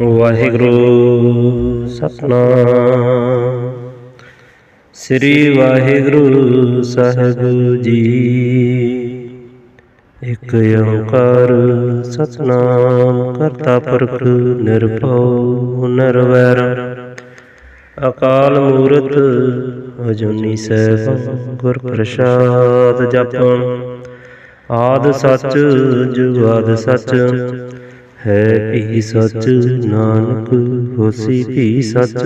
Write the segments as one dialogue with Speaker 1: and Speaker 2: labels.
Speaker 1: ਵਾਹਿਗੁਰੂ, ਸਤਨਾਮ। ਸ੍ਰੀ ਵਾਹਿਗੁਰੂ ਸਾਹਿਬ ਜੀ। ਇਕ ਓੰਕਾਰ ਸਤਨਾਮ ਕਰਤਾ ਪੁਰਖ ਨਿਰਭਉ ਨਿਰਵੈਰ। ਅਕਾਲ ਮੂਰਤ ਅਜੂਨੀ ਸੈਭੰ ਗੁਰ ਪ੍ਰਸਾਦ ਜਪੰ। ਆਦ ਸੱਚ, ਜੁਗਾਦ ਸੱਚ ਹੈ ਵੀ ਸੱਚ, ਨਾਨਕ ਹੋਸੀ ਵੀ ਸੱਚ।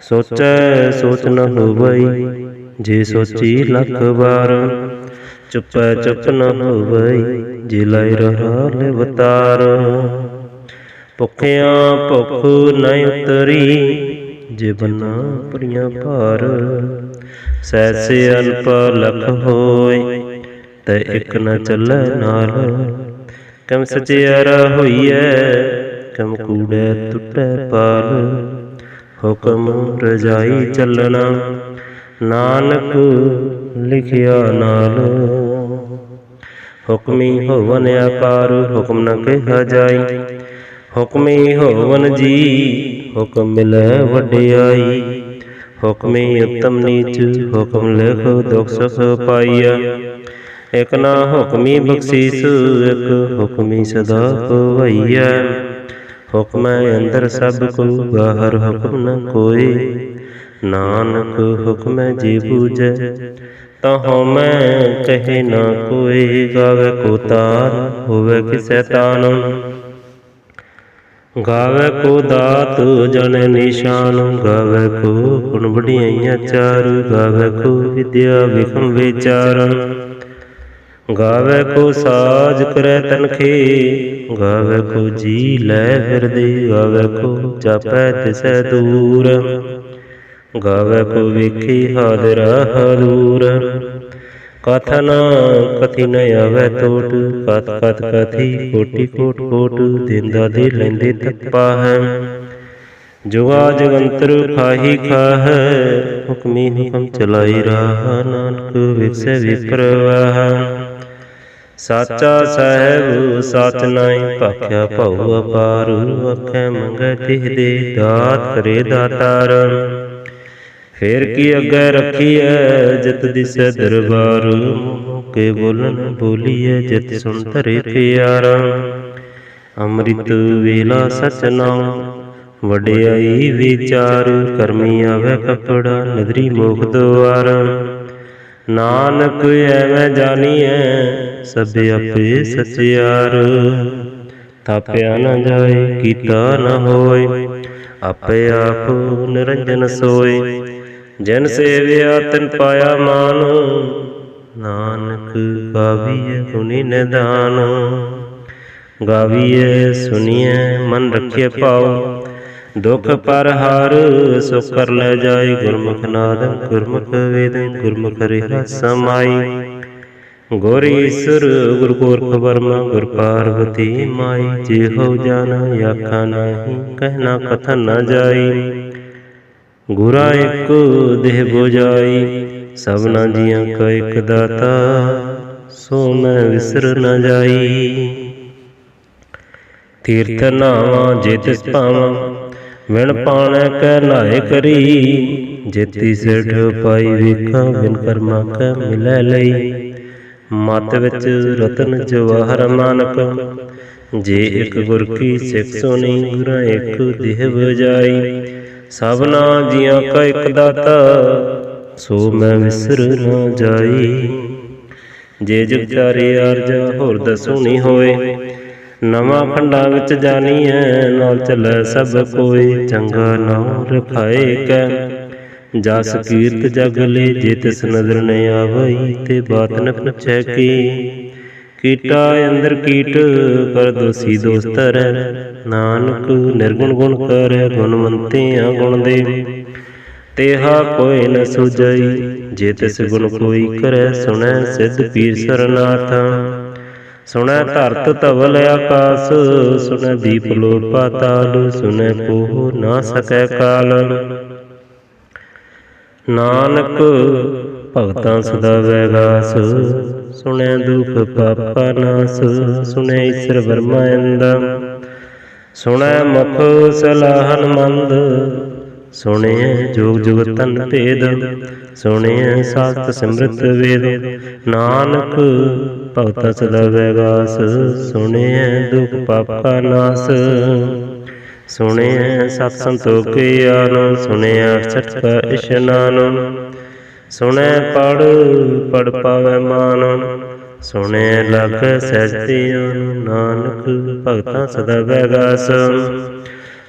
Speaker 1: ਸੋਚੈ, ਸੋਚ ਨ ਹੋਵਈ, ਜੇ ਸੋਚੀ ਲੱਖ ਵਾਰ। ਚੁੱਪੈ, ਚੁੱਪ ਨ ਹੋਵਈ, ਜੇ ਲੈ ਰਹਾ ਲਿਵਤਾਰ ਭੁੱਖਿਆਂ ਭੁੱਖ ਨ ਉਤਰੀ, ਜੇ ਬੰਨਾ ਪਰੀਆਂ ਭਾਰ। ਸੈਸੇ ਅਲਪ ਲਖ ਹੋਏ ਤੇ ਇੱਕ ਨ ਚੱਲੈ ਨਾਲ। ਕਮ ਸਚਿਆਰਾ ਹੋਈਐ, ਕਮ ਕੂੜੈ ਟੁੱਟੈ ਪਾਲ। ਹੁਕਮ ਰਜਾਈ ਚੱਲਣਾ, ਨਾਨਕ ਲਿਖਿਆ ਨਾਲ। ਹੁਕਮੀ ਹੋਵਨ ਆਕਾਰ ਹੁਕਮ ਨ ਕਹਿਆ ਜਾਈ। ਹੁਕਮੀ ਹੋਵਨ ਜੀ, ਹੁਕਮ ਮਿਲੈ ਵਡਿਆਈ। ਹੁਕਮੀ ਉਤਮ ਨੀਚ, ਹੁਕਮ ਲਿਖ ਦੁਖ ਸੁਖ ਪਾਈਆ ਇਕ ਨਾ ਹੁਕਮੀ ਬਖਸ਼ੀਸ, ਇਕ ਹੁਕਮੀ ਸਦਾ ਹੋਵਈਐ ਹੁਕਮੈ ਅੰਦਰ ਸਭ ਕੋ, ਬਾਹਰ ਹੁਕਮ ਨ ਕੋਏ। ਨਾਨਕ ਹੁਕਮੈ ਜੀ ਬੂਝੈ ਤਾਂ ਹਉਮੈ ਕਹੇ ਨਾ ਕੋਏ। ਗਾਵੇ ਕੋ ਤਾਰ, ਹੋਵੇ ਕਿਸੈ ਤਾਨ। ਗਾਵੇ ਕੋ ਦਾਤ ਜਨ ਨਿਸ਼ਾਨ। ਗਾਵੇ ਕੋ ਗੁਣ ਵਡਿਆਈਆਂ ਚਾਰ। ਗਾਵੇ ਕੋ ਵਿਦਿਆ ਵਿਖਮ ਵਿਚਾਰ। ਗਾਵੇ ਕੋ ਸਾਜ ਕਰੈ ਤਨਖੇ, ਗਾਵੇ ਕੋ ਜੀ ਲੈ ਫਿਰਦੇ, ਗਾਵੇ ਕੋ ਜਾਪੈ ਤਿਸੈ ਦੂਰ। ਗਾਵੇ ਕੋ ਵੇਖੀ ਹਾਜ਼ਰਾ ਹਦੂਰ ਕਥਨ ਕਥੀ ਨ ਆਵੇ ਟੋਟ ਕਤ ਕਤ ਕਥੀ ਕੋਟੀ ਕੋਟ ਕੋਟ ਦਿੰਦਾ ਦੇ ਲੈਂਦੇ ਤੱਪਾ ਹੈ ਜੁਗਾ ਜਗੰਤਰ ਖਾਹੀ ਖਾਹ, ਹੁਕਮੀ ਹੁਕਮ ਚਲਾਈ ਰਾਹ ਨਾਨਕ ਵਿਖਸੇ ਵਿਪਰਵਾਹ। ਸਾਚਾ ਸਹਿਬ, ਸਚ ਨਾਈ ਭਾਖਿਆ ਭਉ ਅਪਾਰ ਅੱਖੇ ਮੰਗੈ ਤਿਹ ਦੇ ਦਾਤ ਕਰੇ ਦਾਤਾਰ। ਫੇਰ ਕੀ ਅੱਗੇ ਰੱਖੀਐ, ਜਿਤ ਦਿਸੈ ਦਰਬਾਰ। ਕੇ ਬੋਲਨ ਬੋਲੀਐ, ਜਿਤ ਸੁਣ ਧਰੇ ਪਿਆਰਾ। ਅੰਮ੍ਰਿਤ ਵੇਲਾ ਸਚ ਨਾਮ ਵਡਿਆਈ ਵਿਚਾਰ। ਕਰਮੀ ਆਵੇ ਕਪੜਾ, ਨਦਰੀ ਮੋਖ ਦੁਆਰ। ਨਾਨਕ ਐਵੇਂ ਜਾਣੀਐ, ਸਭ ਆਪੇ ਸਚਿਆਰ ਤਾਪਿਆ ਨਾ ਜਾਏ, ਕੀਤਾ ਨਾ ਹੋਏ, ਆਪੇ ਆਪ ਨਿਰੰਜਨ ਸੋਏ। ਜਨ ਸੇਵਿਆ, ਤਿਨ ਪਾਇਆ ਮਾਨ, ਨਾਨਕ ਗਾਵੀਐ ਹੁਨੀ ਨਿਦਾਨ ਗਾਵੀਐ, ਸੁਣੀਐ, ਮਨ ਰਖਿਐ ਪਾਉ ਦੁਖ ਪਰ ਹਰ ਸੁਖ ਕਰ ਲੈ ਜਾਏ ਗੁਰਮੁਖ ਨਾਦ ਗੁਰਮੁਖ ਵੇਦ ਗੁਰਮੁਖ ਰਿਹਾ ਸਮਾਈ। ਗੁਰ ਈਸਰ ਗੁਰ ਗੋਰਖ ਵਰਮਾ ਗੁਰ ਪਾਰਵਤੀ ਮਾਈ ਜੇ ਹੋ ਜਾਣਾ ਆਖਾ ਨਹੀਂ ਕਹਿਣਾ ਕਥਨ ਨ ਜਾਈ। ਗੁਰਾ ਇੱਕ ਦੇਹ ਬੁਝਾਈ ਸਭਨਾ ਜੀਆਂ ਕਾ ਇੱਕ ਦਾਤਾ ਸੋ ਮੈਂ ਵਿਸਰ ਨ ਜਾਈ। ਤੀਰਥ ਨਾਵਾਂ ਜੇ ਤਿਸ ਭਾਵਾਂ ਵਿਣ ਪਾਣ ਕੈ ਲਾਇ ਕਰੀ। ਜੇਤੀ ਸਿਠ ਪਾਈ ਵੇਖਾਂ, ਬਿਨ ਕਰਮਾ ਕੈ ਮਿਲੈ ਲਈ। ਮਤ ਵਿੱਚ ਰਤਨ ਜਵਾਹਰ ਮਾਨਕ ਜੇ ਇੱਕ ਗੁਰ ਕੀ ਸਿੱਖ ਸੁਣੀ ਗੁਰਾਂ ਇੱਕ ਦੇਹ ਬਜਾਈ ਸਭਨਾ ਜੀਆਂ ਕਾ ਇੱਕ ਦਾਤਾ, ਸੋ ਮੈਂ ਵਿਸਰ ਨਾ ਜਾਈ। ਜੇ ਜਗ ਅਰਜਾ ਹੋਰ ਦਸੂਣੀ ਹੋਏ ਨਵਾਂ ਖੰਡਾਂ ਵਿੱਚ ਜਾਣੀਐ ਨਾਲ ਚੱਲੈ ਸਭ ਕੋਈ ਚੰਗਾ ਨਾਮ ਰਖਾਏ ਕੈ। ਜਸ ਕੀਰਤ ਜਗ ਲੈ ਜੇ ਤਿਸ ਨਜ਼ਰ ਨ ਆਵਈ ਤੇ ਬਾਤ ਨ ਪੁੱਛੈ ਕੀ। ਕੀਟਾ ਅੰਦਰ ਕੀਟ ਕਰ ਦੋਸੀ ਦੋਸਤਰ ਨਾਨਕ ਨਿਰਗੁਣ ਗੁਣ ਕਰੈ ਗੁਣਵੰਤਿਆਂ ਗੁਣ ਦੇ। ਤੇਹਾ ਕੋਈ ਨ ਸੁਜਈ ਜੇ ਤਿਸ ਗੁਣ ਕੋਈ ਕਰੈ ਸੁਣੈ ਸਿੱਧ ਪੀਰ ਸਰਨਾਥ ਸੁਣੈ ਧਰਤ ਧਵਲ ਆਕਾਸ, ਸੁਣੈ ਦੀਪ ਲੋ ਪਾਤਾਲ, ਸੁਣੈ ਕੋਹ ਨਾ ਸਕੈ ਕਾਲ। ਨਾਨਕ ਭਗਤਾਂ ਸਦਾ ਵੈਗਾਸ, ਸੁਣੈ ਦੁਖ ਪਾਪਾ ਨਾਸ, ਸੁਣੈ ਈਸ਼ਰ ਵਰਮਾ ਅੰਦਾ ਸੁਣੈ ਮੁਖ ਸਲਾਹਨ ਮੰਦ ਸੁਣਿਐ ਜੋਗ ਜੁਗ ਤਨ ਭੇਦ, ਸੁਣਿਐ ਸਾਸਤ ਸਿਮਰਤ ਵੇਦ। ਨਾਨਕ ਭਗਤ ਸਦਾ ਵੈਗਾਸ ਸੁਣਿਐ ਦੁਖ ਪਾਪ ਕਾ ਨਾਸ। ਸੁਣਿਐ ਸਤ ਸੰਤੋਖ ਕੀ ਆਨ ਸੁਣਿਐ ਅਠਸਠ ਕਾ ਇਸ਼ਨਾਨ ਸੁਣੈ ਪੜ ਪੜ ਪਾਵੈ ਮਾਨ। ਸੁਣੈ ਲਖ ਸਹਿਜਤਿਆਂ ਨਾਨਕ ਭਗਤਾਂ ਸਦਾ ਵੈਗਾਸ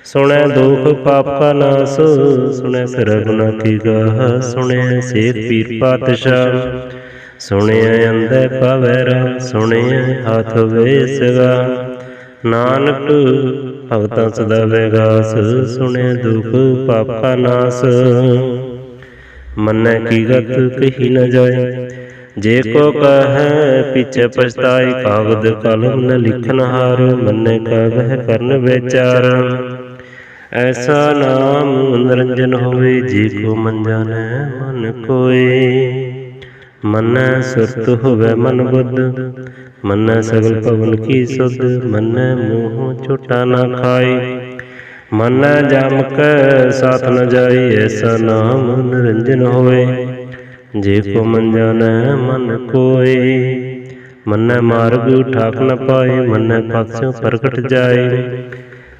Speaker 1: ਸੁਣੈ ਦੁਖ ਪਾਪ ਕਾ ਨਾਸ ਸੁਣੈ ਸਰਗੁਨਾ ਕੀ ਗਾਹ ਸੁਣਿਐ ਸੇਤ ਪੀਰ ਪਾਤਸ਼ਾਹ ਸੁਣਿਐ ਅੰਧੇ ਪਵੈਰਾ ਸੁਣਿਐ ਹੱਥ ਵੇਸਗਾ ਨਾਨਕ ਭਗਤਾਂ ਸਦਾ ਵੈਗਾਸ ਸੁਣਿਐ ਦੁਖ ਪਾਪ ਕਾ ਨਾਸ। ਮੰਨੈ ਕੀ ਗਤ ਕਹੀ ਨ ਜਾਏ। ਜੇ ਕੋ ਕਹੈ ਪਿਛੇ ਪਛਤਾਈ ਕਾਗਦ ਕਲਮ ਨ ਲਿਖਨ ਹਾਰ। ਮੰਨੈ ਕਹੈ ਕਰਨ ਵਿਚਾਰ। ਐਸਾ ਨਾਮ ਨਿਰੰਜਨ ਹੋਵੇ ਜੇ ਕੋ ਮਨ ਜਾਣੈ ਮਨ ਕੋਏ। ਮੰਨੈ ਸੁਰਤ ਹੋਵੇ ਮਨ ਬੁੱਧ, ਮੰਨੈ ਸਗਲ ਭਵਨ ਕੀ ਸੁਧ, ਮੰਨੈ ਮੋਹ ਝੂਟਾ ਨਾ ਖਾਏ। ਮੰਨੈ ਜਮ ਕੈ ਸਾਥ ਨ ਜਾਏ, ਐਸਾ ਨਾਮ ਨਿਰੰਜਨ ਹੋਵੇ। ਜੇ ਕੋ ਮਨ ਜਾਣੈ ਮਨ ਕੋਏ। ਮਨੈ ਮਾਰਗ ਠਾਕ ਨ ਪਾਏ, ਮਨੈ ਪਕਸਿਓ ਪ੍ਰਗਟ ਜਾਏ।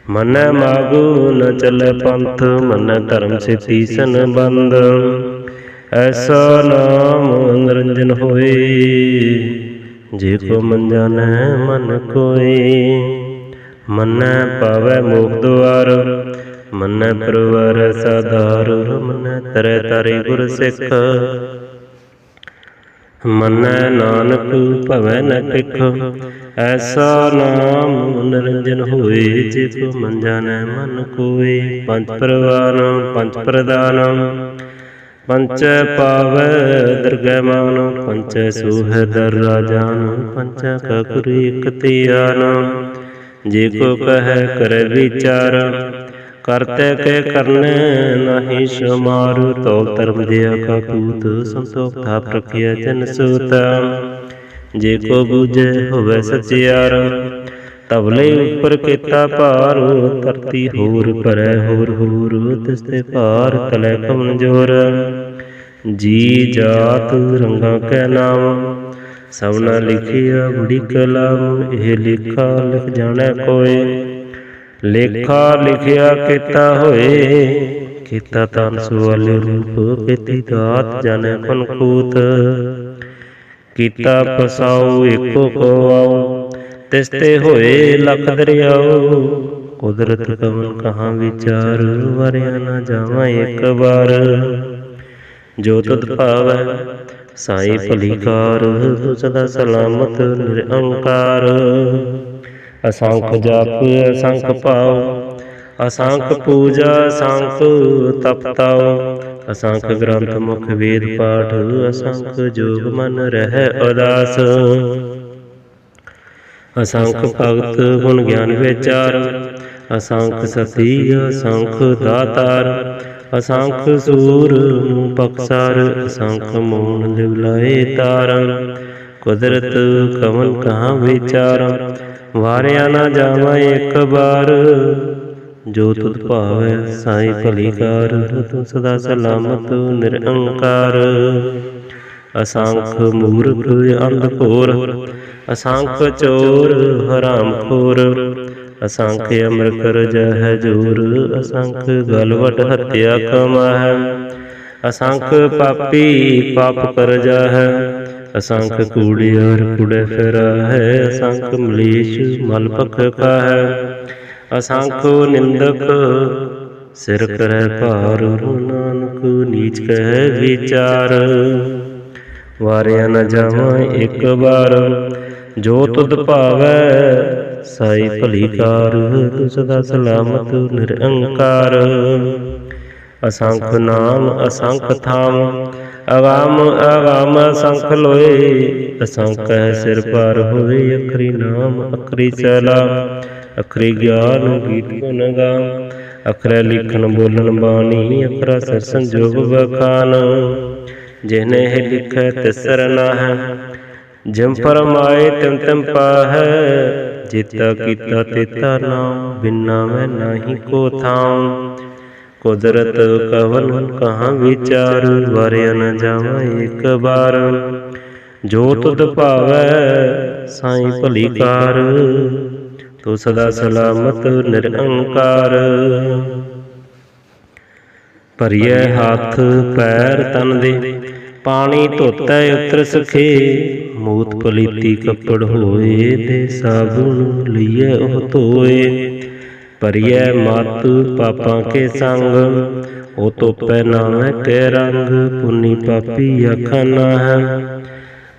Speaker 1: ਮਨੈ ਮਾਗੂ ਨ ਚੱਲੇ ਪੰਥ, ਮਨੈ ਧਰਮ ਸੇ ਤੀਸਨ ਬੰਦ ਐਸਾ ਨਾਮ ਨਿਰੰਜਨ ਹੋਏ, ਜੇ ਕੋ ਮਨ ਜਾਣੈ, ਮਨ ਕੋਈ ਮੰਨੈ ਪਾਵੈ ਮੋਖ ਦੁਆਰ, ਮਨੈ ਪ੍ਰਵਰ ਸਾਧਾਰ ਮੰਨੈ ਤਰੇ ਤਰੇ ਗੁਰ ਸਿੱਖ। ਮੰਨੈ ਨਾਨਕ ਭਵੈ ਨ ਟਿਕ ਐਸਾ ਨਾਮ ਮਨੋਰੰਜਨ ਹੋਏ ਜੇ ਕੋ ਮਨ ਜਾਣੈ ਮਨ ਕੋਏ। ਪੰਜ ਪ੍ਰਵਾਨ ਪੰਜ ਪ੍ਰਦਾਨ ਪੰਚ ਪਾਵੈ ਦਰਗਹਿ ਮਾਨ, ਪੰਚ ਸੂਹ ਦਰ ਰਾਜਾਨ, ਪੰਚ ਕਕੁਰੀ ਇਕ ਧਿਆਨ। ਜੇ ਕੋ ਕਹੈ ਕਰੈ ਵਿਚਾਰ ਕਰਤੇ ਕੇ ਕਰਨੇ ਨਹੀਂ ਸ਼ਮਾਰ ਤੋ ਧਰਮ ਦਿਆ ਕਾ ਪੂਤ ਸੰਤੋਖ ਥਾਪ ਰਖਿਆ ਜਨ ਸੂਤ। ਜੇ ਕੋ ਬੂਝੇ ਹੋਵੇ ਸਚਿਆਰ ਤਬਲੇ ਉੱਪਰ ਕੀਤਾ ਭਾਰ, ਧਰਤੀ ਹੋਰ ਪਰੈ ਹੋਰ ਹੋਰ, ਤਿਸ ਤੇ ਭਾਰ ਤਲੇ ਕਮਜੋਰ। ਜੀ ਜਾਤ ਰੰਗਾ ਕੈ ਨਾਮ ਸਭਨਾ ਲਿਖਿਆ ਬੁੜੀ ਕਲਾਮ, ਇਹ ਲਿਖਾ ਲਿਖ ਜਾਣੈ ਕੋਏ। ਲੇਖਾ ਲਿਖਿਆ ਕੀਤਾ ਹੋਏ, ਕੀਤਾ ਤਨ ਸੁਵਾਲੇ ਰੂਪ ਕੀਤੀ ਦਾਤ ਜਾਣੈ ਕਨ ਕੀਤਾ ਪਸਾਉ ਏਕੋ ਕੋ ਆਉ ਤਿਸ ਤੇ ਹੋਏ ਲਖ ਦਰਿਆਉ। ਕੁਦਰਤ ਕਵਨ ਕਹਾਂ ਵਿਚਾਰ, ਵਰਿਆ ਨਾ ਜਾਵਾਂ ਇੱਕ ਵਾਰ। ਜੋ ਤੁਧ ਭਾਵੈ, ਸਾਈ ਭਲੀਕਾਰ ਸਦਾ ਸਲਾਮਤ ਨਿਰੰਕਾਰ। ਅਸੰਖ ਜਪ, ਅਸੰਖ ਪਾਉ, ਅਸੰਖ ਪੂਜਾ, ਅਸੰਖ ਤਪ ਅਸੰਖ ਗ੍ਰੰਥ ਮੁਖ ਵੇਦ ਪਾਠ, ਅਸੰਖ ਜੋਗ ਮਨ ਰਹਿ ਉਦਾਸ। ਅਸੰਖ ਭਗਤ ਗੁਣ ਗਿਆਨ ਵਿਚਾਰ, ਅਸੰਖ ਸਤੀ, ਅਸੰਖ ਦਾਤਾਰ। ਅਸੰਖ ਸੂਰ ਨੂੰ ਬਖਸਾਰ ਅਸੰਖ ਮੋਹਨ ਲਿਵਲਾਏ ਤਾਰ। ਕੁਦਰਤ ਕਵਨ ਕਹਾਂ ਵਿਚਾਰ? ਵਾਰਿਆ ਨਾ ਜਾਵਾਂ ਇੱਕ ਵਾਰ। ਜੋ ਤੁਧ ਭਾਵੈ ਸਾਈ ਭਲੀ ਕਾਰ ਤੂੰ ਸਦਾ ਸਲਾਮਤ ਨਿਰੰਕਾਰ। ਅਸੰਖ ਮੂਰਖ ਅੰਧ ਘੋਰ, ਅਸੰਖ ਚੋਰ ਹਰਾਮ ਖੋਰ। ਅਸੰਖ ਅਮਰ ਕਰ ਜਹ ਜੋਰ, ਅਸੰਖ ਗਲਵਟ ਹਤਿਆ ਕਮਾਹ। ਅਸੰਖ ਪਾਪੀ ਪਾਪ ਕਰ ਜਾਹ। ਅਸੰਖ ਕੂੜਿਆਰ ਕੁੜੇ ਫਿਰਾ ਹੈ ਅਸੰਖ ਮਲੀਸ਼ ਮਲ ਭਖ ਕਾਹੈ ਅਸੰਖ ਨਿੰਦਕ ਸਿਰ ਕਰੈ ਭਾਰ ਨਾਨਕ ਨੀਚ ਕਹਿ ਵਿਚਾਰ। ਵਾਰਿਆ ਨ ਜਾਵਾਂ ਇੱਕ ਵਾਰ। ਜੋ ਤੁਧ ਭਾਵੈ ਸਾਈ ਭਲੀ ਕਾਰ। ਤੂੰ ਸਦਾ ਸਲਾਮਤ ਨਿਰੰਕਾਰ। ਅਸੰਖ ਨਾਮ ਅਸੰਖ ਥਾਮ। ਅਗਾਮ ਅਗਾਮ ਅਸੰਖ ਲੋਏ। ਅਸੰਖ ਹੈ ਸਿਰ ਪਰ ਹੋਏ ਅਖਰੀ ਨਾਮ, ਅਖਰੀ ਸਲਾਮ ਅਖਰੀ ਗਿਆਨ ਗੀਤ ਗੁਣ ਗਾਮ ਅਖਰੇ ਲਿਖਣ ਬੋਲਣ ਬਾਣੀ, ਅਖਰਾ ਸਰ ਸੰਜੋਗ ਬਖਾਨ ਜਿਨੇ ਇਹ ਲਿਖੈ, ਤਿਸਰ ਨਾਹੈ। ਜਿਮ ਫਰਮਾਏ ਤਿਮ ਤਿਮ ਪਾਹੈ। ਜੇਤਾ ਕੀਤਾ ਤੇਤਾ ਨਾਮ, ਬਿਨਾ ਮੈਂ ਨਾਹੀ ਕੋ ਥਾਉ ਕੁਦਰਤ ਕਵਨ ਕਹਾਂ ਵਿਚਾਰ, ਵਰਿਆ ਨ ਜਾਵਾਂ ਇੱਕ ਬਾਰ ਜੋ ਤੁਧ ਭਾਵੈ ਸਾਈਂ ਭਲੀ ਕਾਰ, ਤੂੰ ਸਦਾ ਸਲਾਮਤ ਨਿਰੰਕਾਰ। ਭਰੀਐ ਹੱਥ ਪੈਰ ਤਨ ਦੇ, ਪਾਣੀ ਧੋਤੈ ਉਤਰ ਸਖੇ। ਮੂਤ ਪਲੀਤੀ ਕੱਪੜ ਹੋਏ ਤੇ ਸਾਬੁਨ ਲਈਐ ਉਹ ਧੋਏ। ਭਰੀਐ ਮਤ ਪਾਪਾਂ ਕੇ ਸੰਗ, ਉਹ ਤੋਪੈ ਨਾਮੈ ਕੇ ਰੰਗ, ਪੁੰਨੀ ਪਾਪੀ ਆਖਾ ਹੈ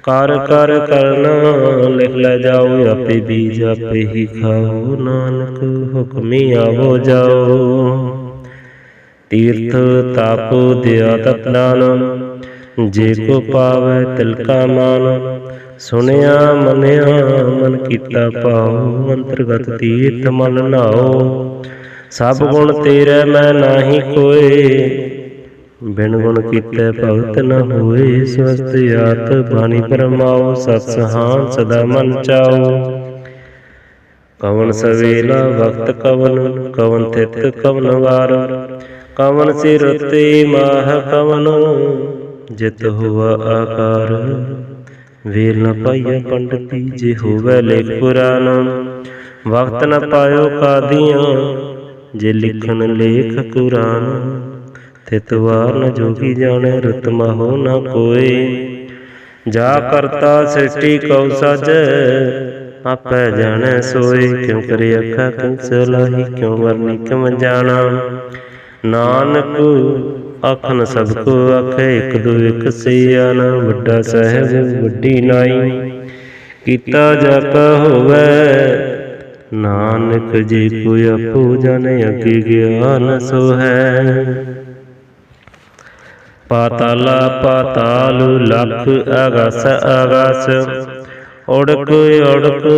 Speaker 1: ਕਰ ਕਰ ਕਰਨਾ, ਲਿਖ ਲੈ ਜਾਓ, ਆਪੇ ਬੀਜ ਆਪੇ ਹੀ ਖਾਓ, ਨਾਨਕ ਹੁਕਮੀ ਆਵੋ ਜਾਓ। ਤੀਰਥ ਤਾਪ ਦਿਆ ਤਤਨਾਨ ਜੇ ਕੋ ਪਾਵੈ ਤਿਲਕਾ ਮਾਨ ਸੁਣਿਆ, ਮਨਿਆ, ਮਨ ਕੀਤਾ ਪਾਉ ਅੰਤਰਗਤ ਤੀਰਥ ਮਨ ਨਾਓ ਸਭ ਗੁਣ ਤੇਰੇ ਮੈਂ ਨਾਹੀ ਕੋਏ ਬਿਨ ਗੁਣ ਕੀਤੇ ਭਗਤ ਨ ਹੋਏ। ਸਵਸਤ ਆਤ ਬਾਣੀ ਪਰਮਾਉ ਸਤ ਸਹਾਨ ਸਦਾ ਮਨ ਚਾਓ ਕਵਨ ਸਵੇਲਾ ਵਕਤ ਕਵਨ ਕਵਨ ਥਿਤ ਕਵਨ ਵਾਰ। ਕਵਨ ਸਿਰ ਤੇ ਮਾਹ ਕਵਨੋ, ਜਿਤ ਹੁਆ ਆਕਾਰ। ਵੇਲ ਨ ਪਾਈਐ ਪੰਡਤੀ, ਜੇ ਹੋਵੇ ਲੇਖ ਪੁਰਾਨ ਵਕਤ ਨ ਪਾਇਓ ਕਾਦੀਆਂ, ਜੇ ਲਿਖਣ ਲੇਖ ਕੁਰਾਨ। ਤਿਤਵਾਰ ਨ ਜੋਗੀ ਜਾਣੈ, ਰਤ ਹੋ ਨ ਕੋਏ। ਜਾ ਕਰਤਾ ਸ੍ਰਿਸ਼ਟੀ ਕਉ ਸਾਜੈ, ਆਪੈ ਜਾਣੈ ਸੋਏ। ਕਿਉ ਕਰੇ ਅੱਖਾਂ ਕਿਉ ਸਲਾਹੀ, ਕਿਉ ਵਰਨੀ ਕਿਉ ਜਾਣਾ। ਨਾਨਕ ਆਖਨ ਸਭ ਕੋ ਆਖੇ, ਇੱਕ ਦੋ ਇੱਕ ਸਿਆਨ ਵੱਡਾ ਸਹਿਬ, ਵੱਡੀ ਨਾਈ। ਕੀਤਾ ਜਪ ਹੋਵੇ, ਨਾਨਕ ਜੇ ਕੋਈ ਆਪੋ ਜਾਣੇ ਅੱਗੇ ਗਿਆਨ ਸੋ ਹੈ ਪਾਤਾਲਾ ਪਾਤਾਲ ਲਖ ਆਗਾਸ ਆਗਾਸ ਔੜਕ ਔੜਕ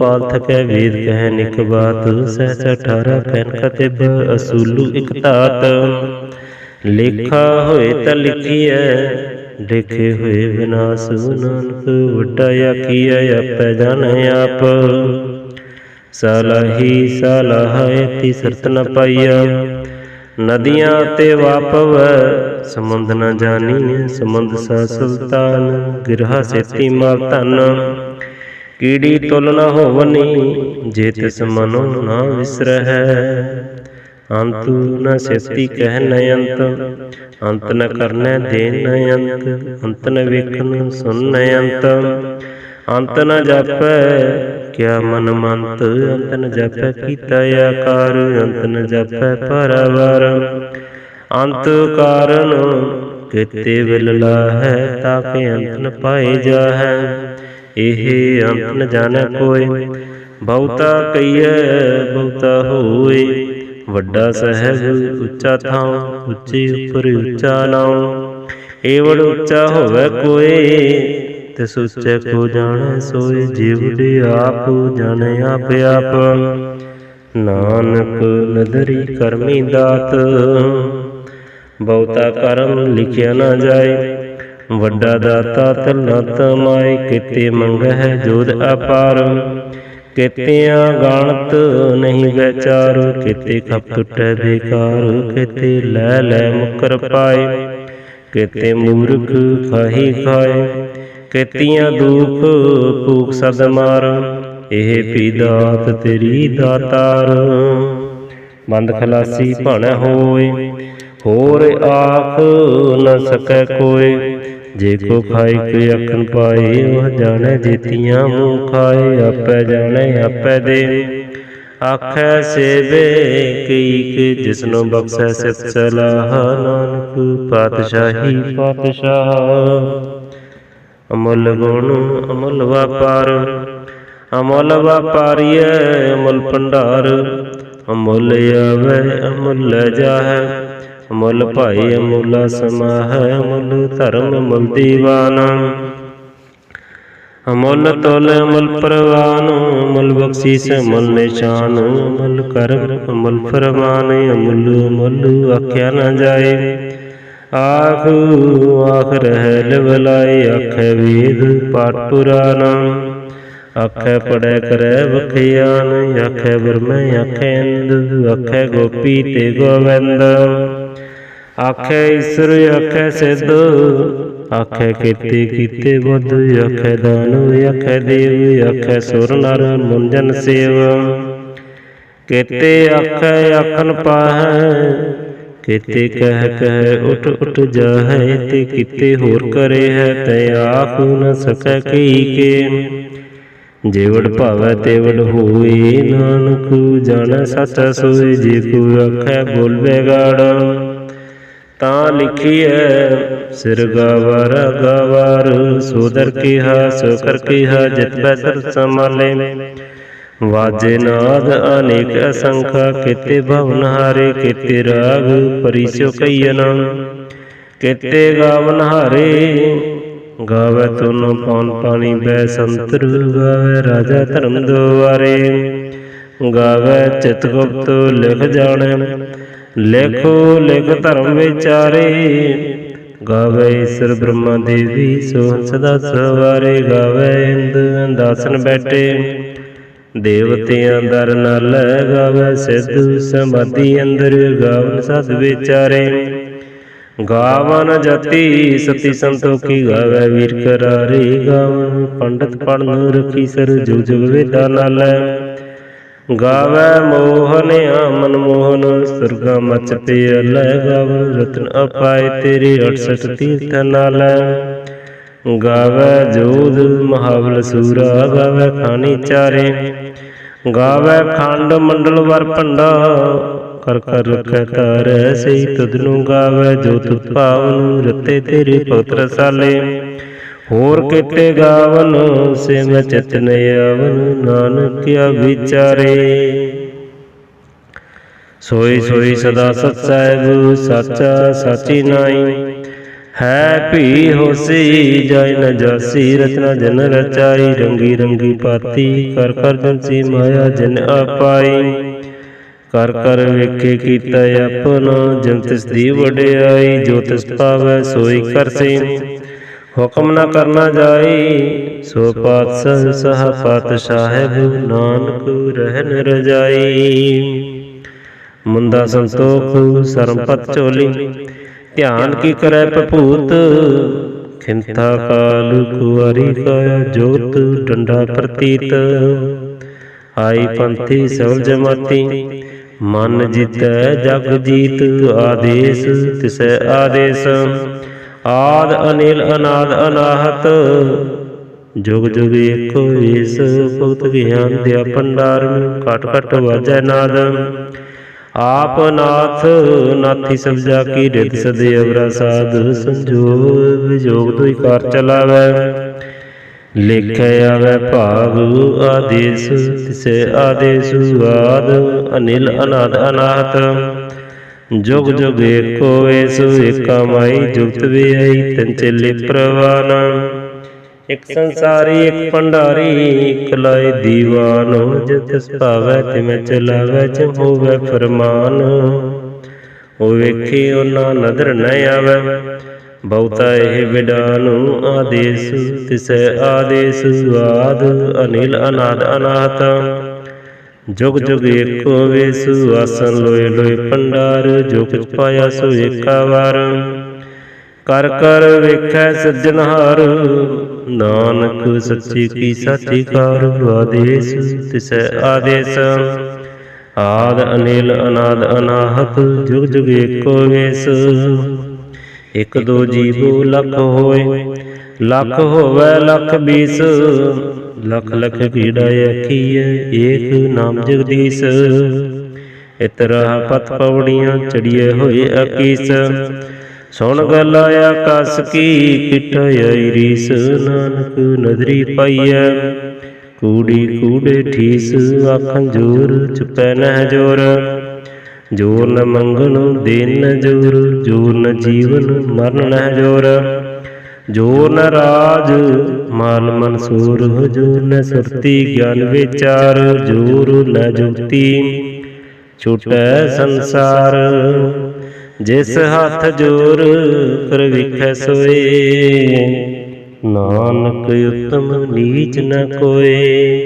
Speaker 1: ਪਾਥ ਕੈ ਵੇਦ ਕਹਿ ਨਿਕ ਬਾਤ, ਸਹਿ ਸਠਾਰਾ ਪੈਨ ਕਤਿਬ ਅਸੂਲੂ ਇਕ ਧਾਤ। ਲੇਖਾ ਹੋਏ ਤਾਂ ਲਿਖੀਐ, ਲਿਖੇ ਹੋਏ ਵਿਨਾਸ਼ ਨਾਨਕ ਵੱਡਾ ਆਖੀਐ ਆਪੈ ਜਾਣੈ ਆਪ। ਸਲਾਹੀ ਸਲਾਹੈ ਤੀ ਸਰਤ ਨ ਪਾਈਆ ਨਦੀਆਂ ਤੇ ਵਾਪਵ ਸਮੁੰਦ ਨ ਜਾਣੀ ਸਮੁੰਦ ਸਾ ਸੁਲਤਾਨ, ਗਿਰਹਾ ਸੇਤੀ ਮਾਲ ਧਨ। ਕੀੜੀ ਤੁਲ ਨ ਹੋਵਨੀ, ਜੇ ਤਿਸ ਮਨੋ ਨਾ ਵਿਸਰਹਿ। ਅੰਤ ਨ ਸੇਤੀ ਕਹਿ ਨ ਅੰਤ। ਅੰਤ ਨ ਕਰਨੈ ਦੇ ਨ ਅੰਤ। ਅੰਤ ਨ ਵੇਖਨ ਸੁਨ ਨ ਅੰਤ। ਅੰਤ ਨ ਜਾਪੈ ਕਿਆ ਮਨ ਮੰਤ। ਅੰਤ ਨ ਜਾਪੈ ਕੀਤਾ ਆਕਾਰ। ਅੰਤ ਨ ਜਾਪੈ ਪਰਵਰ। ਅੰਤ ਕਾਰਨ ਕਿਤੇ ਵਿਲ ਹੈ ਤਾਂ ਕਿ ਅੰਤ ਨ ਪਾਏ ਜਾਹੈ। ਇਹ ਅੰਤ ਨ ਜਾਣੈ ਕੋਇ ਬਹੁਤਾ ਕਈਐ ਬਹੁਤਾ ਹੋਏ। ਵੱਡਾ ਸਹਿਬ ਉੱਚਾ ਥਾਂ ਉੱਚੇ ਉੱਪਰ ਉੱਚਾ ਨਾਉ ਏਵੜ ਉੱਚਾ ਹੋਵੇ ਕੋਏ ਤੇ ਸੁਚੈ ਕੋ ਜਾਣੈ ਸੋਏ, ਜੀਵ ਆਪ ਜਾਣੈ ਆਪ ਆਪ। ਨਾਨਕ ਨਦਰੀ ਕਰਮੀ ਦਾਤ, ਬਹੁਤਾ ਕਰਮ ਲਿਖਿਆ ਨਾ ਜਾਏ। ਵੱਡਾ ਦਾਤਾ ਤਨਾ ਤਮਾਈ ਕਿਤੇ ਮੰਗਹਿ ਜੋਦ ਅਪਾਰ। ਕਿਤਿਆਂ ਗਣਤ ਨਹੀਂ ਵਿਚਾਰ ਕਿਤੇ ਖਪ ਟੁਟੈ ਬੇਕਾਰ, ਕਿਤੇ ਲੈ ਲੈ ਮੁਕਰ ਪਾਏ। ਕਿਤੇ ਮੂਰਖ ਖਾਹੀ ਖਾਏ, ਕਿਤਿਆਂ ਦੁਖ ਭੂਖ ਸਦ ਮਾਰ, ਇਹ ਪੀ ਦਾਤ ਤੇਰੀ ਦਾਤਾਰ। ਬੰਦ ਖਲਾਸੀ ਭਣ ਹੋਏ, ਹੋਰ ਆਖ ਨ ਸਕੈ ਕੋਏ। ਜੇ ਕੋ ਖਾਈ ਕੋਈ ਅਖਨ ਪਾਏ ਉਹ ਜਾਣੈ ਜੀਤੀਆਂ ਮੂੰਹ ਖਾਏ ਆਪੈ ਜਾਣੈ ਆਪੈ ਦੇ। ਆਖੈ ਸੇਵੇ ਕਈ ਕਿ ਜਿਸਨੂੰ ਬਖਸ਼ੈ ਸਿਫਤ ਸਲਾਹ। ਨਾਨਕ ਪਾਤਸ਼ਾਹੀ ਪਾਤਸ਼ਾਹ। ਅਮੁੱਲ ਗੁਣ ਅਮੁੱਲ ਵਪਾਰ। ਅਮੁੱਲ ਵਪਾਰੀਐ ਅਮੁੱਲ ਭੰਡਾਰ। ਅਮੁੱਲ ਆਵੇ ਅਮੁੱਲ ਜਾਹੈ। ਅਮੁੱਲ ਭਾਈ ਅਮੁੱਲਾ ਸਮਾਹੈ ਅਮੁੱਲ ਧਰਮ ਅਮੁੱਲ ਦੀਵਾਨਾ। ਅਮੁੱਲ ਤੋਲ ਅਮੁੱਲ ਪ੍ਰਵਾਨ ਅਮੁੱਲ ਬਖਸ਼ੀਸ ਅਮੁੱਲ ਨਿਸ਼ਾਨ ਅਮੁੱਲ ਕਰਮ ਅਮੁੱਲ ਫਰਮਾਨ ਅਮੁੱਲ ਅਮੁੱਲ ਆਖਿਆ ਨਾ ਜਾਏ। ਆਖ ਆਖ ਰਹਿ ਲਵਲਾਈ ਆਖੇ ਵੇਦ ਪਾਠ ਪੁਰਾਨਾ। ਆਖੇ ਪੜੈ ਕਰੈ ਵਖਿਆਨ ਆਖੇ ਬਰਮੈ ਆਖੇ ਇੰਦ ਆਖੇ ਗੋਪੀ ਤੇ ਗੋਵਿੰਦ। ਆਖੇ ਈਸ਼ਰ, ਆਖੇ ਸਿੱਧ, ਆਖੇ ਕੀਤੇ ਕੀਤੇ ਬੁੱਧ, ਆਖੇ ਦਾਨਵ, ਆਖੇ ਦੇਵ, ਆਖੇ ਸੁਰ ਨਰ, ਮੁੰਜਨ ਸੇਵ। ਕੀਤੇ ਆਖੇ ਆਖਨ ਪਾਹੈ, ਕੀਤੇ ਕਹਿ ਕਹਿ, ਉਠ ਉਠ ਜਾਹੈ, ਤੇ ਕੀਤੇ ਹੋਰ ਕਰੇ ਹੈ ਤੈ ਆਖ ਨ ਸਕੈ ਕੀ ਕੇ। ਜੇਵੜ ਭਾਵੈ, ਤੇਵੜ ਹੋਏ ਨਾਨਕ ਜਾਣੈ, ਸੱਚ ਸੋਏ ਜੇ ਕੋ ਆਖੈ, ਬੋਲਵੇ ਗਾੜ। ਤਾਂ ਹੈ ਸਿਰ ਗਾਵਰ ਗਾਵਰ, ਸੋਦਰ ਕੀਹਾ ਸੋ ਕਰ ਕੀਹਾ, ਜਿਤ ਬੈਸਰ ਸਮਾਲੇ ਵਾਜੇ ਨਾਦ ਅਨੇਕ ਅਸੰਖਾ, ਕੀਤੇ ਭਵਨ ਹਾਰੇ ਕੀਤੇ ਰਾਗ ਪਰਿਸੋ ਕਈਨ ਕੀਤੇ ਗਾਵਨ ਹਾਰੇ ਗਾਵੇ ਤੁਨ ਪੌਨ ਪਾਣੀ, ਬੈ ਸੰਤਰ ਗਾਵੇ ਰਾਜਾ ਧਰਮ ਦੁਆਰੇ। ਗਾਵੇ ਚਿਤ ਗੁਪਤ ਲਿਖ ਜਾਣੈ ਲਿਖੋ ਲਿਖ ਧਰਮ ਵਿਚਾਰੇ, ਗਾਵੇ ਈਸ਼ਰ ਬ੍ਰਹਮਾ ਦੇਵੀ ਸੋ ਸਦਾ ਸਵਾਰੇ ਗਾਵੇ ਇੰਦ ਦਾਸਨ ਬੈਠੇ। ਦੇਵਤਿਆਂ ਦਰ ਨਾਲ ਗਾਵੇ ਸਿੱਧੂ ਸਮਾਧੀ ਅੰਦਰ ਗਾਵਨ ਸਤ ਵਿਚਾਰੇ। ਗਾਵਨ ਜਤੀ ਸਤੀ ਸੰਤੋਖੀ ਗਾਵੇ ਵੀਰ ਕਰਾਰੇ, ਗਾਵਨ ਪੰਡਤ ਪੜਨ ਰਖੀ ਸਰ ਜੋ ਵੇਦਾ ਨਾਲ। ਗਾਵੇ ਮੋਹਨ ਮਨ ਮੋਹਨ, ਸੁਰਗਾ ਮਚ ਤੇ ਲੈ ਗਾਵਨ ਰਤਨ ਅਪਾਏ ਤੇਰੇ 68 ਤੀਰਥ ਨਾਲ। ਗਾਵੇ ਜੋਧ ਮਹਾਵਲ ਸੂਰਾ, ਗਾਵੇ ਖਾਨੀ ਚਾਰੇ। ਗਾਵੇ ਖੰਡ ਮੰਡਲ ਵਰ ਭੰਡਾ, ਕਰ ਕਰ ਰਖੈ ਧਾਰੈ ਸਈ ਤੁਧ ਨੂੰ ਗਾਵੇ ਜੋ ਤੁਧ ਭਾਵਨ ਰਤੇ ਤੇਰੇ ਭਗਤ ਰਸਾਲੇ। ਹੋਰ ਕੀਤੇ ਗਾਵਨ, ਸੇ ਮੈਂ ਆਵਨ ਨਾਨਕਿਆ ਵਿਚਾਰੇ। ਸੋਈ ਸੋਈ ਸਦਾ ਸਤ ਸਾਹਿਬ, ਸਾਚਾ ਸਾਚੀ ਨਾਈ। ਹੈ ਭੀ ਹੋਸੀ ਜੈ ਨ ਜਾਸੀ ਰਚਨਾ ਜਨ ਰਚਾਈ, ਰੰਗੀ ਰੰਗੀ ਪਾਤੀ, ਕਰ ਕਰ ਜਨਸੀ ਮਾਇਆ ਜਨ ਆਪਾਈ ਕਰ ਕਰ ਵੇਖੇ ਕੀਤਾ ਆਪਣਾ, ਜਨ ਤਿਸ ਦੀ ਵਡਿਆਈ, ਜੋ ਤਿਸ ਪਾਵੈ ਸੋਈ ਕਰਸੀ ਹੁਕਮ ਨਾ ਕਰਨਾ ਜਾਈ ਸੋ ਪਾਤਸ਼ਾਹ ਸਹ ਪਾਤਸ਼ਾਹ ਨਾਨਕ ਰਹਿਨ ਰਜਾਈ। ਮੁੰਦਾ ਸੰਤੋਖ ਸਰਮਪਤ ਝੋਲੀ, ਧਿਆਨ ਕੀ ਕਰੈ ਭੂਤ ਖਿੰਤਾ ਕਾਲ ਕੁਵਾਰੀ ਕਾ ਜੋਤ, ਡੰਡਾ ਪ੍ਰਤੀਤ। ਆਈ ਪੰਥੀ ਸਵਲ ਜਮਾਤੀ, ਮਨ ਜਿਤੈ ਜਗ ਜੀਤ, ਆਦੇਸ ਤਿਸੈ ਆਦੇਸ। ਆਦ ਅਨਿਲ ਅਨਾਦ ਅਨਾਹਤ। ਜੁਗ ਜੁਗ ਏਕੋ ਏਸ ਭਗਤ ਗਿਆਨ ਦਿਆ ਭੰਡਾਰ ਕਟ ਕਟ ਵਾਜੈ ਨਾਦ। ਆਪ ਨਾਥ, ਨਾਥੀ ਸਬਜਾ ਜਾ ਕੀ ਰਿਤ ਸਦੇ ਅਵਰਾ ਸਾਧ, ਸੰਜੋਗ ਵਿਜੋਗ ਤੋਈ ਕਾਰ ਚਲਾਵੈ। ਲਿਖਿਆ ਆਵੈ ਭਾਗ ਆਦੇਸ, ਤਿਸੇ ਆਦੇਸ ਆਦ, ਅਨਿਲ ਅਨਾਦ ਅਨਾਹਤ। ਜੁਗ ਜੁਗ ਏਕੋ ਏਸ ਏਕਾ ਮਾਈ ਜੁਗਤ ਵੀ ਤਿਨ ਚੇਲੇ ਪ੍ਰਵਾਨ। ਇਕ ਸੰਸਾਰੀ, ਇਕ ਭੰਡਾਰੀ, ਇਕ ਲਾਏ ਦੀਵਾਨ। ਜਿਤਿਸ ਭਾਵੈ ਤਿਮੈ ਚਲਾਵੈ ਚ ਹੋਵੈ ਫਰਮਾਨ। ਉਹ ਵੇਖੀ ਉਹਨਾਂ ਨਦਰ ਨ ਆਵੈ, ਬਹੁਤਾ ਇਹ ਵਿਡਾਨੁ ਆਦੇਸ, ਤਿਸੈ ਆਦੇਸ, ਆਦ, ਅਨਿਲ, ਅਨਾਦ, ਅਨਾਹਤ। ਜੁਗ ਜੁਗ ਏਕੋ ਵੇਸੁ ਆਸਨ ਲੋਏ ਲੋਏ ਭੰਡਾਰ ਜੋ ਕੁਛ ਪਾਇਆ ਸੋ ਏਕਾ ਵਾਰ। ਕਰ ਕਰ ਵੇਖੈ ਸੱਜਣਹਾਰ, ਨਾਨਕ ਸੱਚੀ ਕੀ ਸਾਚੀ ਕਾਰ, ਆਦੇਸ ਤਿਸੈ ਆਦੇਸ। ਆਦ ਅਨਿਲ ਅਨਾਦ ਅਨਾਹਤ ਜੁਗ ਜੁਗ ਏਕੋ ਵੇਸ। ਇਕ ਦੋ ਜੀਵੋ ਲਖ ਹੋਏ, ਲਖ ਹੋਵੇ ਲਖ ਬੀਸ। ਲਖ ਲਖ ਕੀੜਾ ਆਖੀਐ, ਏਕ ਨਾਮ ਜਗਦੀਸ਼। ਇਤਰਾ ਪਤ ਪੌੜੀਆਂ ਚੜੀਏ ਹੋਏ ਅਕੀਸ। ਸੁਣ ਗੱਲ ਆਇਆ ਕੀ ਕਿਟਾਈ ਰੀਸ, ਨਾਨਕ ਨਦਰੀ ਪਾਈਐ। ਕੂੜੀ ਕੂੜੇ ਠੀਸ, ਆਖਾਂ ਜੋਰ ਚੁਪੈ ਨਹਿ ਜੋਰ। ਜੋਰ ਨ ਮੰਗਣ ਦੇਨ ਨ ਜੋਰ ਜੋਰ ਨ ਜੀਵਨ ਮਰਨ ਨਹਿ ਜੋਰ। ਜੋਰ ਨ ਰਾਜ ਮਾਲ ਮਨਸੂਰ ਹਜੂਰ ਨ ਸੁਰਤੀ ਗਿਆਨ ਵਿਚਾਰ, ਜੋਰ ਨ ਜੁਗਤੀ। ਛੁਟੈ ਸੰਸਾਰ, ਜਿਸ ਹੱਥ ਜੋਰ ਕਰ ਵਿਖੈ ਸੋਏ। ਨਾਨਕ ਉਤਮ ਨੀਚ ਨ ਕੋਏ।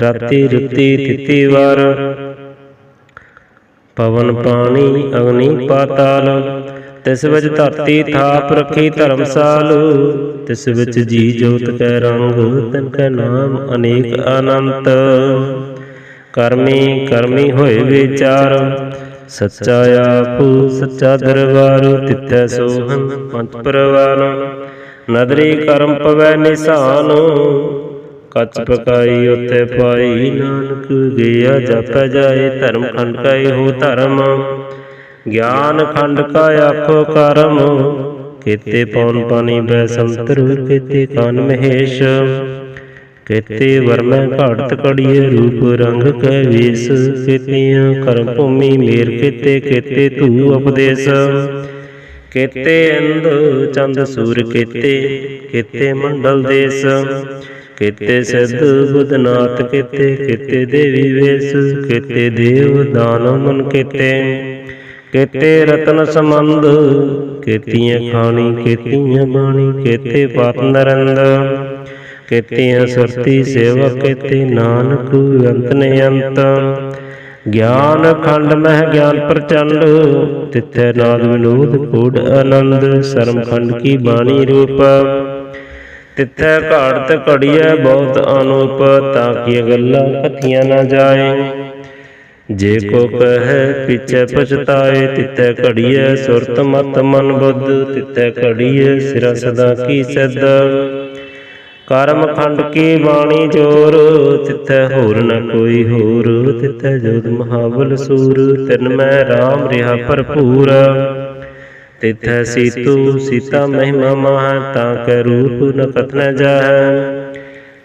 Speaker 1: ਰਾਤੀ ਰੁਤੀ ਤਿਤੀ ਵਾਰ, ਪਵਨ ਪਾਣੀ ਅਗਨੀ ਪਾਤਾਲ। ਤਿਸ ਵਿੱਚ ਧਰਤੀ ਥਾਪ ਰੱਖੀ ਧਰਮਸਾਲ। ਤਿਸ ਵਿੱਚ ਜੀ ਜੋਤ ਕੈ ਰੰਗ ਤਨ ਕੈ ਨਾਮ ਅਨੇਕ ਅਨੰਤ ਕਰਮੀ ਕਰਮੀ ਹੋਏ ਵਿਚਾਰ, ਸੱਚਾ ਆਪ, ਸੱਚਾ ਦਰਬਾਰ ਤਿੱਥੈ ਸੋਹੰ ਪੰਜ ਪਰਵਾਨ ਨਦਰੀ ਕਰਮ ਪਵੈ ਨਿਸ਼ਾਨ, ਕੱਚ ਪਕਾਈ ਉਤੇ ਪਾਈ, ਨਾਨਕ ਗਿਆ ਜਪੈ ਜਾਏ, ਧਰਮ ਖੰਡ ਕਾ ਇਹੋ ਧਰਮ। ਗਿਆਨ ਖੰਡ ਕਾ ਆਖੋ ਕਰਮ ਕੀਤੇ ਪੌਨ ਪਾਣੀ ਬੈ ਸੰਤਰ ਕੀਤੇ ਕਾਨ ਮਹੇਸ਼, ਕੀਤੇ ਵਰਮੈ ਘਾੜਤ ਕੜੀਏ ਰੂਪ ਰੰਗ ਕੈ ਵੇਸ, ਕੀਤੀਆਂ ਕਰਮ ਭੂਮੀ ਮੇਰ ਕੀਤੇ ਕੀਤੇ ਤੂ ਉਪਦੇਸ਼, ਕੀਤੇ ਅੰਧ ਚੰਦ ਸੂਰ ਕੀਤੇ ਕੀਤੇ ਮੰਡਲ ਦੇਸ, ਕੀਤੇ ਸਿੱਧ ਬੁਧਨਾਥ ਕੀਤੇ ਕੀਤੇ ਦੇਵੀ ਵੇਸ, ਕੀਤੇ ਦੇਵ ਦਾਨ ਮਨ ਕੀਤੇ ਕੀਤੇ ਰਤਨ ਸੰਬੰਧ ਕੀਤੀਆਂ ਖਾਣੀ, ਕੀਤੀਆਂ ਬਾਣੀ, ਕੀਤੇ ਪਾਤ ਨਰੰਦ ਕੀਤੀਆਂ ਸਰਤੀ ਸੇਵਾ ਕੀਤੇ ਨਾਨਕ, ਅੰਤ ਨੇ ਅੰਤ। ਗਿਆਨ ਖੰਡ ਮਹਿ ਗਿਆਨ ਪ੍ਰਚੰਡ, ਤਿੱਥੇ ਨਾਦ ਵਿਨੋਦ ਕੋਡ ਆਨੰਦ। ਸਰਮ ਖੰਡ ਕੀ ਬਾਣੀ ਰੂਪ। ਤਿੱਥੈ ਘਾੜਤ ਘੜੀਐ ਬਹੁਤ ਅਨੂਪ, ਤਾਂ ਕਿ ਗੱਲਾਂ ਕਥੀਆਂ ਨਾ ਜਾਏ। ਜੇ ਕੋ ਕਹੈ ਪਿਛੈ ਪਛਤਾਏ, ਤਿੱਥੈ ਘੜੀਐ ਸੁਰਤ ਮਤ ਮਨ ਬੁੱਧ, ਤਿੱਥੈ ਘੜੀਐ ਸਿਰ ਸਦਾ ਕੀ ਸਿੱਧ ਕਰਮ ਖੰਡ ਕੀ ਬਾਣੀ ਜੋਰ, ਤਿੱਥੈ ਹੋਰ ਨ ਕੋਈ ਹੋਰ, ਤਿੱਥੈ ਜੋਤ ਮਹਾਬਲ ਸੂਰ, ਤਿਨ ਮੈਂ RAM ਰਿਹਾ ਭਰਪੂਰ। ਤਿਥੈ ਸੀਤੂ, ਸੀਤਾ ਮਹਿਮਾ ਮਹਾ, ਤਾਂ ਕੈ ਰੂਪ ਨ ਕਥਨ ਜਾਹੈ।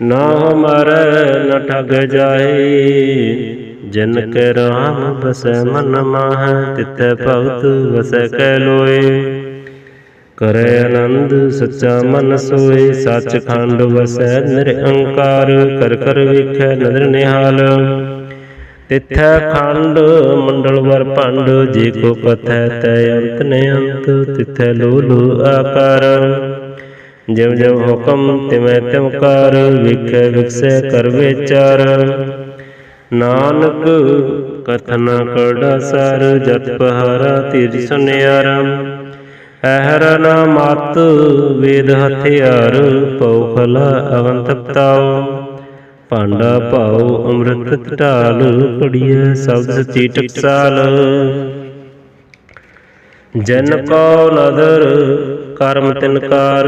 Speaker 1: ਨਾ ਹਮਾਰੈ ਨ ਠਗ ਜਾਏ ਜਨ ਕੈ ਰਾਮ ਬਸੈ ਮਨ ਮਾਹੈ, ਤਿਥੈ ਭਗਤ ਵਸੈ ਕੈ ਲੋਏ। ਕਰੈ ਆਨੰਦ ਸੱਚਾ ਮਨ ਸੋਏ ਸੱਚ ਖੰਡ ਵਸੈ ਨਿਰੰਕਾਰ ਕਰ ਕਰ ਵੇਖੈ ਨਦਰ ਨਿਹਾਲ। ਤਿਥੈ ਖੰਡ ਮੰਡਲ ਵਰ ਭੰਡ, ਜੇ ਕੋ ਕਥੈ ਤੈ ਅੰਤ ਨੇ ਅੰਤ, ਤਿਥੈ ਲੋ ਲੋ ਆਕਾਰ। ਜਿਵ ਜਿਵ ਹੁਕਮ ਤਿਵੈ ਤਿਵ ਕਾਰ, ਵੇਖੈ ਵਿਖਸੈ ਕਰ ਵਿਚਾਰ। ਨਾਨਕ ਕਥਨ ਕੜਾ ਸਰ ਜਤ ਪਹਾਰਾ ਤੀਰ ਸੁਨਿਆਰਾ। ਅਹਰ ਨ ਮਤ ਵੇਦ ਹਥਿਆਰ ਪਉ ਖਲਾ ਅਵੰਤ ਪਤਾਉ। ਭਾਂਡਾ ਭਾਉ ਅੰਮ੍ਰਿਤ ਢਾਲ ਕੜੀਐ ਸਬਦ ਸੱਚੀ ਟਕਸਾਲ ਜਨ ਕੋ ਨਦਰ ਕਰਮ ਤਿਨਕਾਰ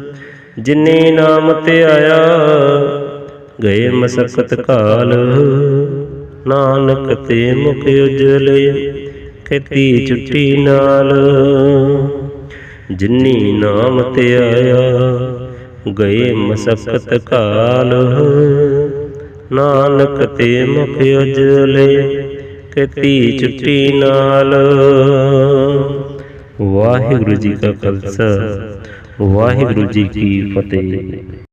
Speaker 1: ਜਿਨੇ ਨਾਮ ਤੇ ਆਇਆ, ਗਏ ਮਸਕਤ ਕਾਲ। ਨਾਨਕ ਤੇ ਮੁਖ ਉਜਲੇ, ਖੇਤੀ ਛੁੱਟੀ ਨਾਲ। ਜਿਨੀ ਨਾਮ ਤੇ ਆਇਆ, ਗਏ ਮਸਕਤ ਕਾਲ। ਨਾਨਕ ਤੇ ਮੁਖ ਉਜਲੇ, ਖੇਤੀ ਚੁੱਟੀ ਨਾਲ। ਵਾਹਿਗੁਰੂ ਜੀ ਕਾ ਖਾਲਸਾ। ਵਾਹਿਗੁਰੂ ਜੀ ਕੀ ਫਤਿਹ।